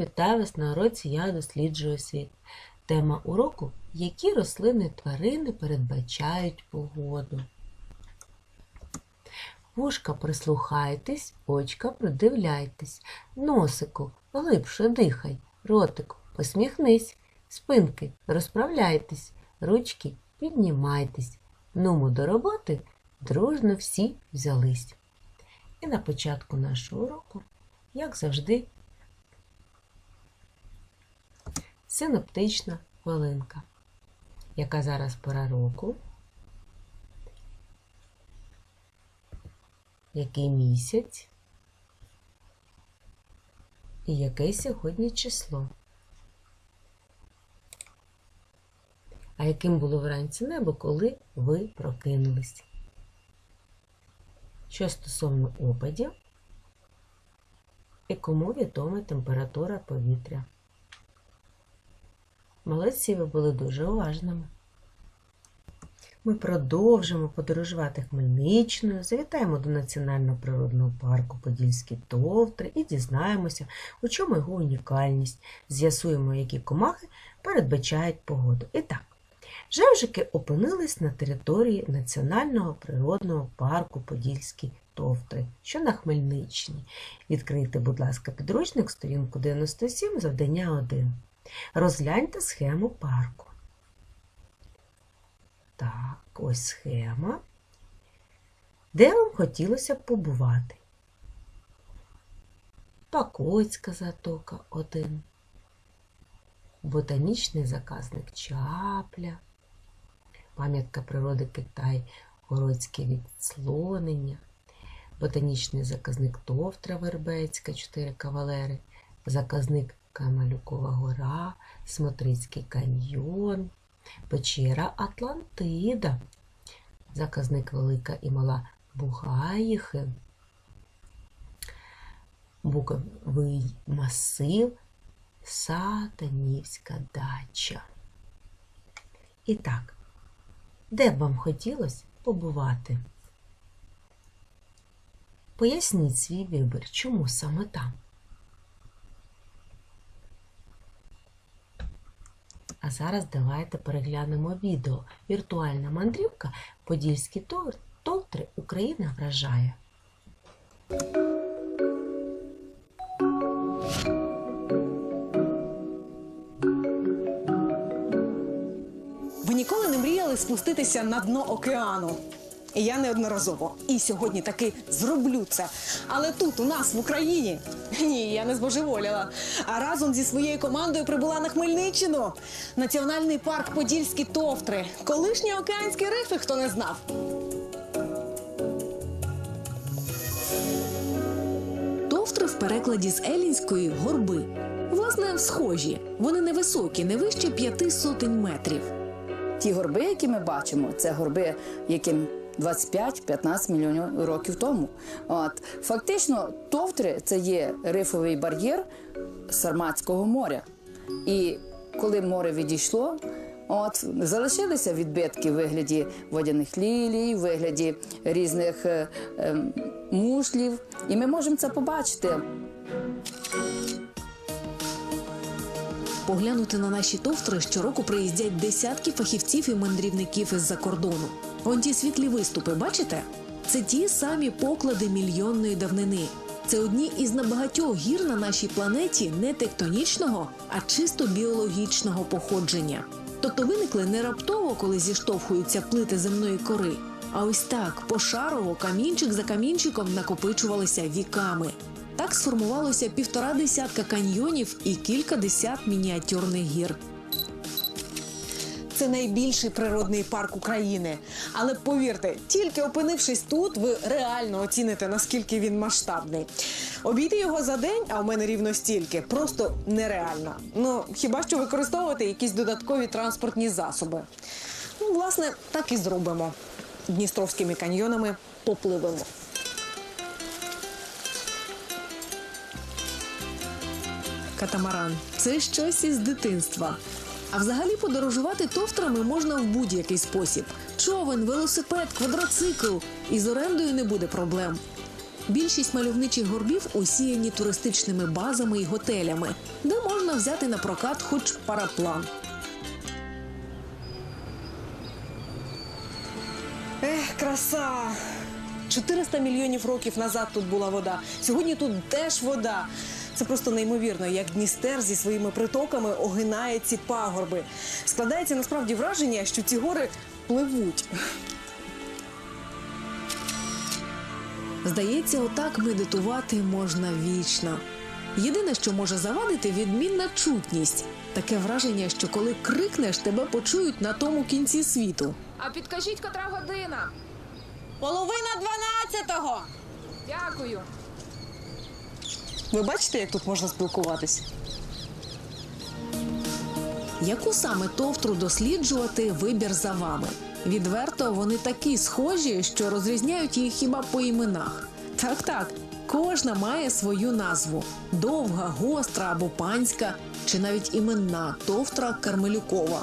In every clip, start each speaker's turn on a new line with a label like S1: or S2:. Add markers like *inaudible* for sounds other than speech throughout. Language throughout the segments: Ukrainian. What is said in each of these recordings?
S1: вітаю вас на уроці Я досліджую світ. Тема уроку які рослини тварини передбачають погоду. Вушка прислухайтесь, очка придивляйтесь, носику глибше дихай, ротику посміхнись, спинки розправляйтесь, ручки піднімайтесь. Нуму до роботи дружно всі взялись. І на початку нашого уроку, як завжди, синоптична хвилинка. Яка зараз пора року? Який місяць? І яке сьогодні число? А яким було вранці небо, коли ви прокинулись? Що стосовно опадів, і кому відома температура повітря? Молодці, ви були дуже уважними. Ми продовжимо подорожувати Хмельничною, завітаємо до Національного природного парку Подільські товтри і дізнаємося, у чому його унікальність, з'ясуємо, які комахи передбачають погоду. І так, жевжики опинились на території Національного природного парку Подільські товтри, що на Хмельниччині. Відкрийте, будь ласка, підручник, сторінку 97, завдання 1. Розгляньте схему парку. Так, ось схема. Де вам хотілося б побувати? Пакоцька затока 1. Ботанічний заказник Чапля. Пам'ятка природи Китай, Городське відслонення. Ботанічний заказник Товтра Вербецька, 4 кавалери. Заказник Камалюкова гора, Смотрицький каньйон, печера Атлантида, заказник Велика і Мала Бугаїхи, Буковий масив, Сатанівська дача. І так, де б вам хотілося побувати? Поясніть свій вибір, чому саме там? А зараз давайте переглянемо відео. Віртуальна мандрівка Подільські товтри Україна вражає.
S2: Ви ніколи не мріяли спуститися на дно океану? Я неодноразово. І сьогодні таки зроблю це. Але тут, у нас, в Україні, *laughs* ні, я не збожеволіла. А разом зі своєю командою прибула на Хмельниччину. Національний парк Подільські товтри. Колишні океанські рифи, хто не знав.
S3: Товтри в перекладі з елінської горби. Власне, схожі. Вони невисокі, не вище п'яти сотень метрів.
S4: Ті горби, які ми бачимо, це горби, яким 25-15 мільйонів років тому. От фактично, товтри це є рифовий бар'єр Сарматського моря. І коли море відійшло, от залишилися відбитки в вигляді водяних лілій, в вигляді різних е, е, мушлів, і ми можемо це побачити.
S3: Поглянути на наші товтри щороку приїздять десятки фахівців і мандрівників із-за кордону. Он ті світлі виступи, бачите? Це ті самі поклади мільйонної давнини. Це одні із небагатьох гір на нашій планеті не тектонічного, а чисто біологічного походження. Тобто виникли не раптово, коли зіштовхуються плити земної кори, а ось так пошарово камінчик за камінчиком накопичувалися віками. Так сформувалося півтора десятка каньйонів і кілька десят мініатюрних гір.
S2: Це найбільший природний парк України. Але повірте, тільки опинившись тут, ви реально оціните, наскільки він масштабний. Обійти його за день, а в мене рівно стільки, просто нереально. Ну хіба що використовувати якісь додаткові транспортні засоби. Ну, власне, так і зробимо. Дністровськими каньйонами попливемо.
S3: Катамаран це щось із дитинства. А взагалі подорожувати товтрами можна в будь-який спосіб: човен, велосипед, квадроцикл. І з орендою не буде проблем. Більшість мальовничих горбів усіяні туристичними базами і готелями, де можна взяти на прокат хоч параплан.
S2: Ех, краса! 400 мільйонів років назад тут була вода. Сьогодні тут теж вода. Це просто неймовірно, як Дністер зі своїми притоками огинає ці пагорби. Складається насправді враження, що ці гори пливуть.
S3: Здається, отак медитувати можна вічно. Єдине, що може завадити, відмінна чутність. Таке враження, що коли крикнеш, тебе почують на тому кінці світу.
S5: А підкажіть, котра година?
S2: Половина дванадцятого!
S5: Дякую.
S2: Ви бачите, як тут можна спілкуватись?
S3: Яку саме товтру досліджувати вибір за вами? Відверто вони такі схожі, що розрізняють їх хіба по іменах. Так, так, кожна має свою назву: довга, гостра або панська, чи навіть іменна товтра Кармелюкова.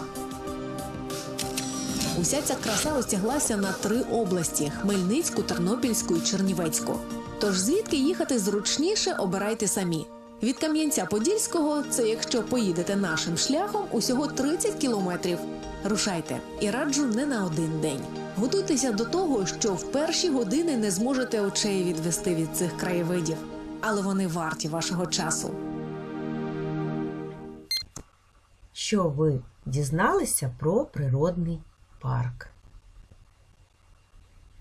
S3: Уся ця краса розтяглася на три області: Хмельницьку, Тернопільську і Чернівецьку. Тож звідки їхати зручніше, обирайте самі. Від Кам'янця-Подільського, це якщо поїдете нашим шляхом, усього 30 кілометрів. Рушайте і раджу не на один день. Готуйтеся до того, що в перші години не зможете очей відвести від цих краєвидів, але вони варті вашого часу.
S1: Що ви дізналися про природний парк?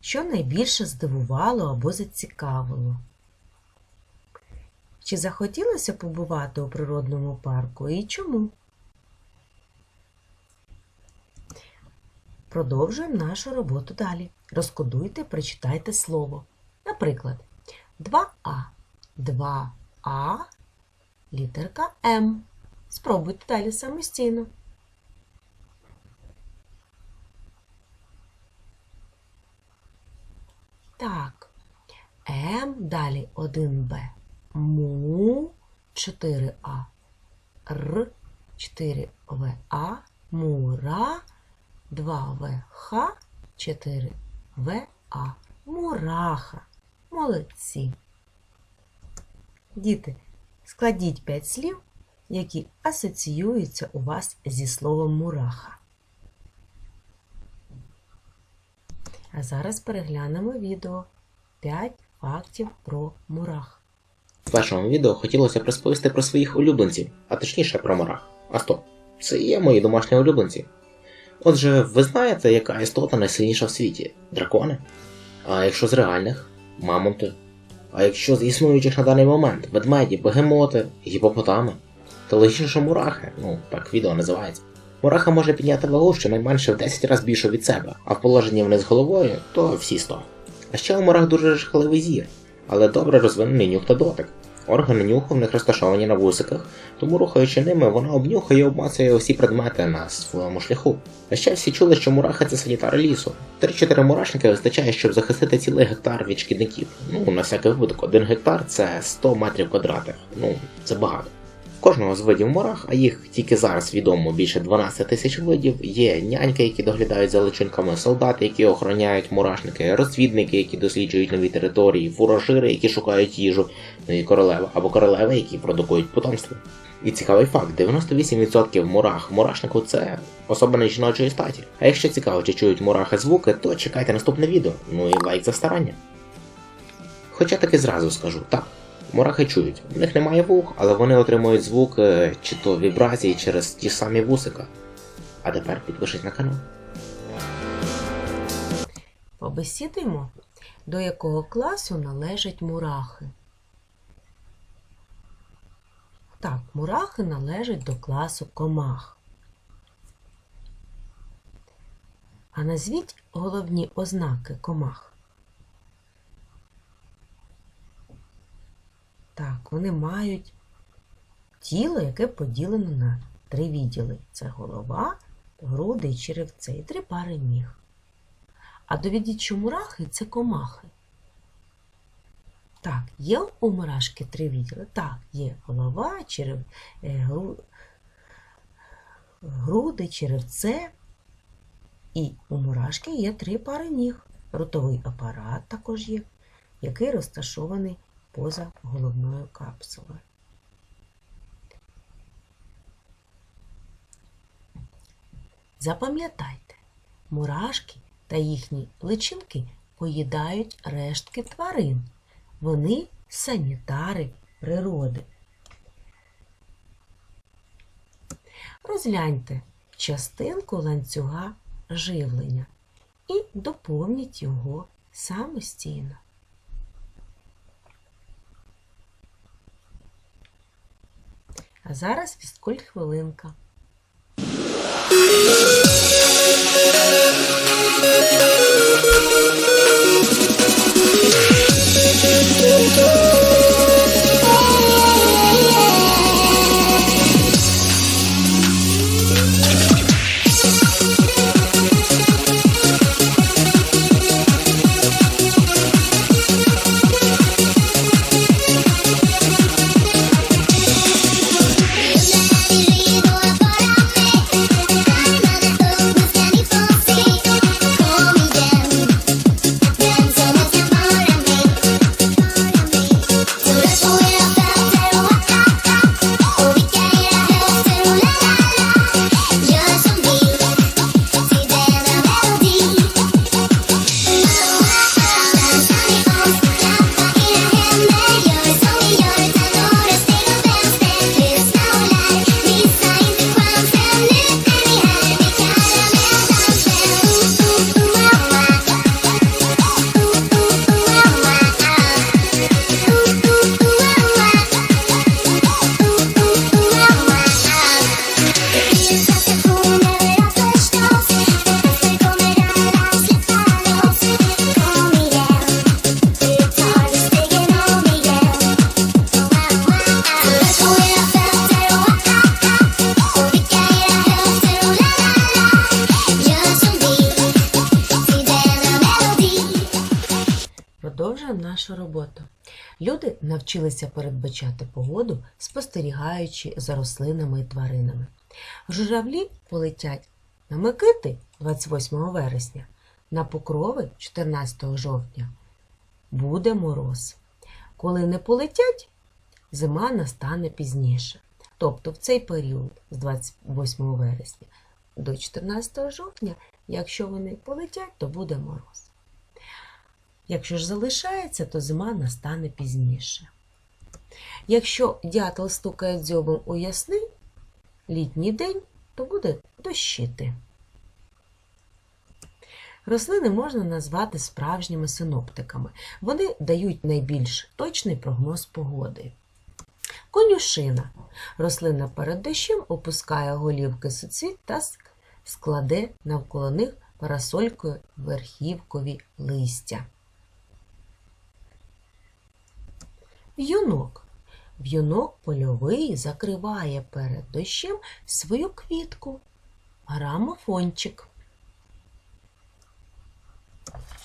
S1: Що найбільше здивувало або зацікавило? Чи захотілося побувати у природному парку і чому? Продовжуємо нашу роботу далі. Розкодуйте, прочитайте слово. Наприклад, 2А. 2А, літерка М. Спробуйте далі самостійно. Так. М, далі 1Б. Му 4А. Р 4ВА. Мура 2ВХ 4ВА. Мураха. Молодці. Діти, складіть 5 слів, які асоціюються у вас зі словом мураха. А зараз переглянемо відео 5 фактів про мурах.
S6: В першому відео хотілося б розповісти про своїх улюбленців, а точніше про мурах. А стоп, це є мої домашні улюбленці. Отже, ви знаєте, яка істота найсильніша в світі? Дракони? А якщо з реальних мамонти? А якщо з існуючих на даний момент ведмеді, бегемоти, гіпопотами? То логічно, що мурахи, ну так відео називається. Мураха може підняти вагу щонайменше в 10 разів більше від себе, а в положенні вниз головою то всі 100. А ще у мурах дуже жахливий зір, але добре розвинений нюх та дотик. Органи нюху в них розташовані на вусиках, тому рухаючи ними, вона обнюхає і обмацує усі предмети на своєму шляху. А ще всі чули, що мурахи це санітари лісу. 3-4 мурашники вистачає, щоб захистити цілий гектар від шкідників. Ну, на всякий випадок, один гектар це 100 метрів квадратних. Ну, це багато. Кожного з видів мурах, а їх тільки зараз відомо більше 12 тисяч видів, є няньки, які доглядають за личинками, солдати, які охороняють мурашники, розвідники, які досліджують нові території, фуражири, які шукають їжу, ну і королева або королеви, які продукують потомство. І цікавий факт: 98% мурах мурашнику це особини жіночої статі. А якщо цікаво, чи чують мурахи звуки, то чекайте наступне відео. Ну і лайк за старання. Хоча таки зразу скажу, так, мурахи чують. В них немає вух, але вони отримують звук е, чи то вібрації через ті самі вусика. А тепер підпишись на канал.
S1: Побесідуємо, до якого класу належать мурахи. Так, мурахи належать до класу комах. А назвіть головні ознаки комах. Так, вони мають тіло, яке поділено на три відділи. Це голова, груди і черевце, і три пари ніг. А довідіть, що мурахи це комахи. Так, є у мурашки три відділи? Так, є голова, черев... е, гру... груди, черевце. І у мурашки є три пари ніг. Ротовий апарат також є. який розташований поза головною капсулою. Запам'ятайте, мурашки та їхні личинки поїдають рештки тварин. Вони санітари природи. Розгляньте частинку ланцюга живлення і доповніть його самостійно. А зараз фізкульт хвилинка. Люди навчилися передбачати погоду, спостерігаючи за рослинами і тваринами. Журавлі полетять на Микити 28 вересня, на покрови 14 жовтня. Буде мороз. Коли не полетять, зима настане пізніше. Тобто в цей період з 28 вересня до 14 жовтня, якщо вони полетять, то буде мороз. Якщо ж залишається, то зима настане пізніше. Якщо дятел стукає дзьобом у ясний літній день, то буде дощити. Рослини можна назвати справжніми синоптиками. Вони дають найбільш точний прогноз погоди. Конюшина. Рослина перед дощем опускає голівки суцвіт та складе навколо них парасолькою верхівкові листя. В'юнок. В'юнок польовий закриває перед дощем свою квітку. Грамофончик.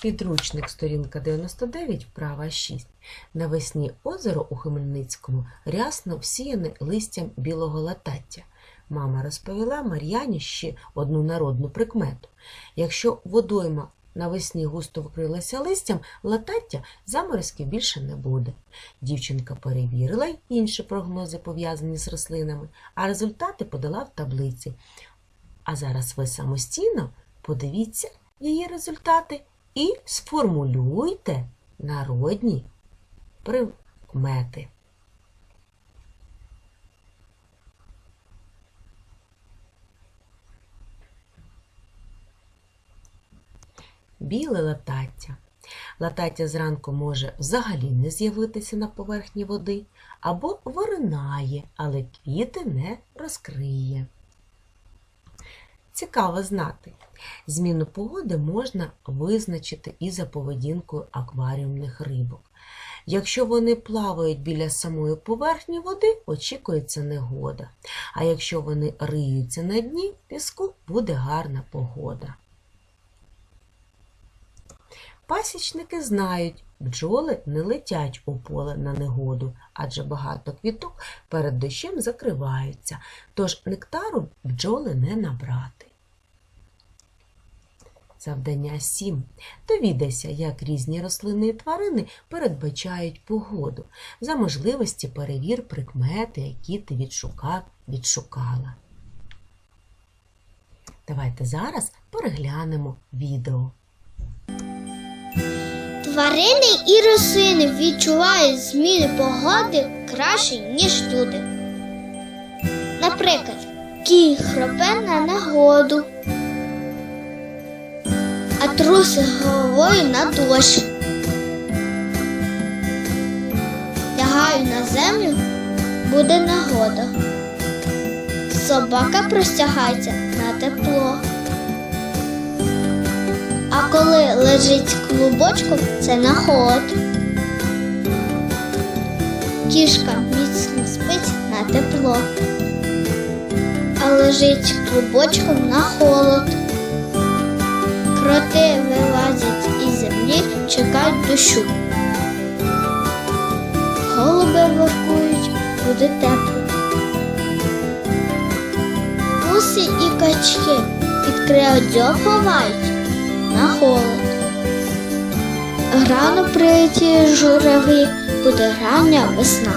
S1: Підручник, сторінка 99, вправа 6. Навесні озеро у Хмельницькому рясно всіяне листям білого латаття. Мама розповіла Мар'яні ще одну народну прикмету. Якщо водойма навесні густо вкрилася листям, латаття заморозків більше не буде. Дівчинка перевірила інші прогнози, пов'язані з рослинами, а результати подала в таблиці. А зараз ви самостійно подивіться її результати і сформулюйте народні прикмети. Біле латаття. Латаття зранку може взагалі не з'явитися на поверхні води або виринає, але квіти не розкриє. Цікаво знати. Зміну погоди можна визначити і за поведінкою акваріумних рибок. Якщо вони плавають біля самої поверхні води, очікується негода. А якщо вони риються на дні піску, буде гарна погода. Пасічники знають, бджоли не летять у поле на негоду, адже багато квіток перед дощем закриваються, тож нектару бджоли не набрати. Завдання 7. Довідайся, як різні рослини і тварини передбачають погоду. За можливості перевір прикмети, які ти відшукав, відшукала. Давайте зараз переглянемо відео.
S7: Тварини і рослини відчувають зміни погоди краще, ніж люди. Наприклад, кінь хропе на негоду, а труси головою на дощ. Лягаю на землю, буде негода. Собака простягається на тепло. А коли лежить клубочком, це на холод. Кішка міцно спить на тепло, а лежить клубочком на холод. Кроти вилазять із землі, чекають дощу. Голуби воркують, буде тепло. Гуси і качки під крило ховають на холод. Рано прилетіє журавлі, буде рання весна.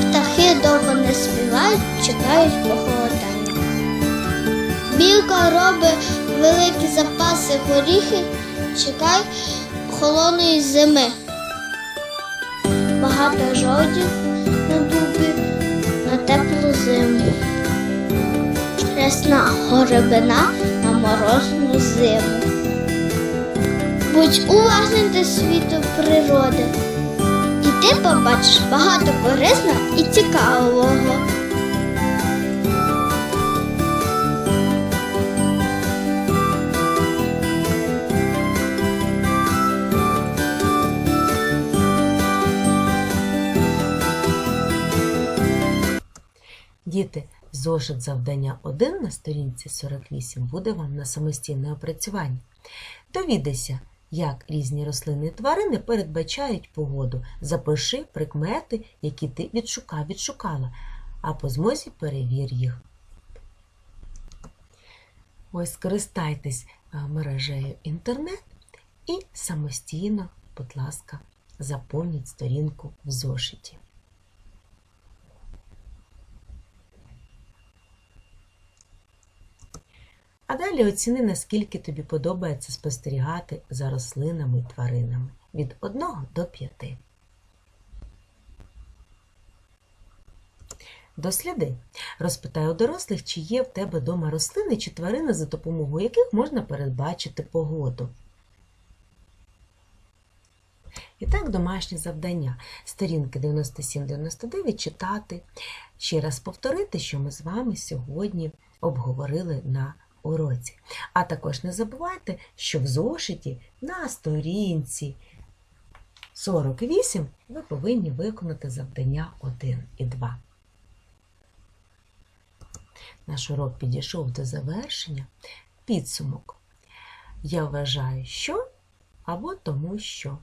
S7: Птахи довго не співають, чекають похолодання. Білка робить великі запаси горіхи, чекає холодної зими. Багато жодів на дубі на теплу зиму. Рясна горобина на морозну зиму. Будь уважним до світу природи, і ти побачиш багато корисного і цікавого.
S1: Діти, зошит завдання 1 на сторінці 48 буде вам на самостійне опрацювання. Довідайся, як різні рослини і тварини передбачають погоду. Запиши прикмети, які ти відшукав, відшукала, а по змозі перевір їх. Ось скористайтесь мережею інтернет і самостійно, будь ласка, заповніть сторінку в зошиті. А далі оціни, наскільки тобі подобається спостерігати за рослинами і тваринами від 1 до 5. Досліди. Розпитай у дорослих, чи є в тебе вдома рослини чи тварини, за допомогою яких можна передбачити погоду. І так, домашнє завдання. Сторінки 97-99 читати. Ще раз повторити, що ми з вами сьогодні обговорили на уроці. А також не забувайте, що в зошиті на сторінці 48 ви повинні виконати завдання 1 і 2. Наш урок підійшов до завершення. Підсумок. Я вважаю, що або тому що.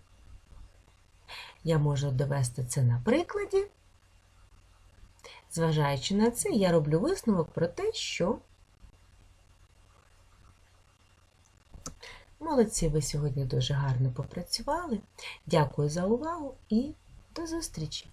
S1: Я можу довести це на прикладі. Зважаючи на це, я роблю висновок про те, що молодці, ви сьогодні дуже гарно попрацювали. Дякую за увагу і до зустрічі!